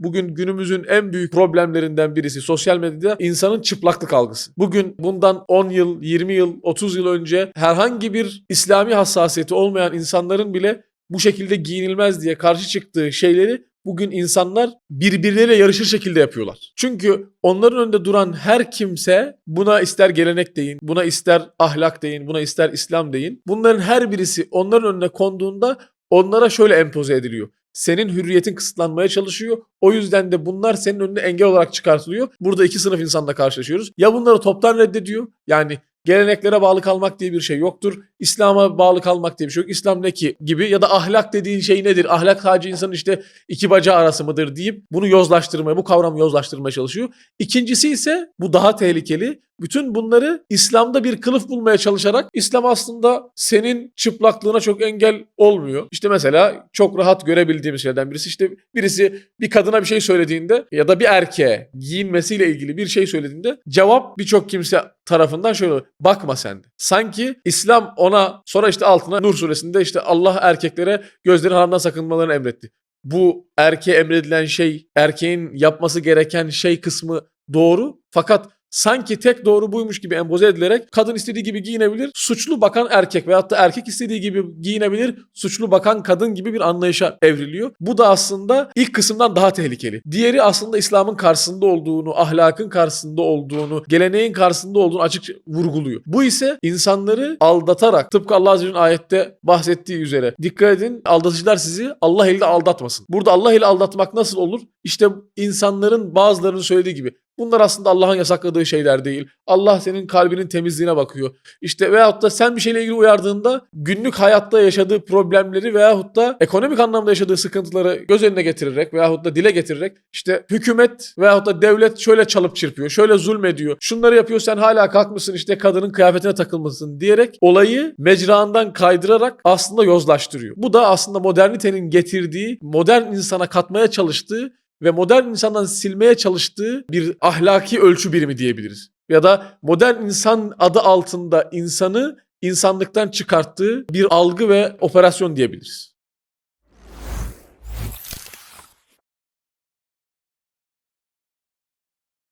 bugün günümüzün en büyük problemlerinden birisi sosyal medyada insanın çıplaklık algısı. Bugün bundan 10 yıl, 20 yıl, 30 yıl önce herhangi bir İslami hassasiyeti olmayan insanların bile bu şekilde giyinilmez diye karşı çıktığı şeyleri bugün insanlar birbirleriyle yarışır şekilde yapıyorlar. Çünkü onların önünde duran her kimse buna ister gelenek deyin, buna ister ahlak deyin, buna ister İslam deyin. Bunların her birisi onların önüne konduğunda onlara şöyle empoze ediliyor. Senin hürriyetin kısıtlanmaya çalışıyor. O yüzden de bunlar senin önüne engel olarak çıkartılıyor. Burada iki sınıf insanla karşılaşıyoruz. Ya bunları toptan reddediyor. Yani geleneklere bağlı kalmak diye bir şey yoktur. İslam'a bağlı kalmak diye bir şey yok. İslam ne ki gibi ya da ahlak dediğin şey nedir? Ahlak sadece insanın işte iki bacağı arası mıdır deyip bunu yozlaştırmaya, bu kavramı yozlaştırmaya çalışıyor. İkincisi ise bu daha tehlikeli. Bütün bunları İslam'da bir kılıf bulmaya çalışarak İslam aslında senin çıplaklığına çok engel olmuyor. İşte mesela çok rahat görebildiğimiz şeylerden birisi işte birisi bir kadına bir şey söylediğinde ya da bir erkeğe giyinmesiyle ilgili bir şey söylediğinde cevap birçok kimse tarafından şöyle. Bakma sen de. Sanki İslam ona sonra işte altına Nur suresinde işte Allah erkeklere gözleri haramdan sakınmalarını emretti. Bu erkeğe emredilen şey, erkeğin yapması gereken şey kısmı doğru. Fakat sanki tek doğru buymuş gibi empoze edilerek kadın istediği gibi giyinebilir, suçlu bakan erkek veyahut da erkek istediği gibi giyinebilir, suçlu bakan kadın gibi bir anlayışa evriliyor. Bu da aslında ilk kısımdan daha tehlikeli. Diğeri aslında İslam'ın karşısında olduğunu, ahlakın karşısında olduğunu, geleneğin karşısında olduğunu açıkça vurguluyor. Bu ise insanları aldatarak tıpkı Allah Azze ayette bahsettiği üzere dikkat edin aldatıcılar sizi Allah ile aldatmasın. Burada Allah ile aldatmak nasıl olur? İşte insanların bazılarının söylediği gibi Bunlar aslında Allah'ın yasakladığı şeyler değil. Allah senin kalbinin temizliğine bakıyor. İşte veyahut da sen bir şeyle ilgili uyardığında günlük hayatta yaşadığı problemleri veyahut da ekonomik anlamda yaşadığı sıkıntıları göz önüne getirerek veyahut da dile getirerek işte hükümet veyahut da devlet şöyle çalıp çırpıyor, şöyle zulmediyor. Şunları yapıyor sen hala kalkmışsın işte kadının kıyafetine takılmışsın diyerek olayı mecraından kaydırarak aslında yozlaştırıyor. Bu da aslında modernitenin getirdiği, modern insana katmaya çalıştığı ve modern insandan silmeye çalıştığı bir ahlaki ölçü birimi diyebiliriz. Ya da modern insan adı altında insanı insanlıktan çıkarttığı bir algı ve operasyon diyebiliriz.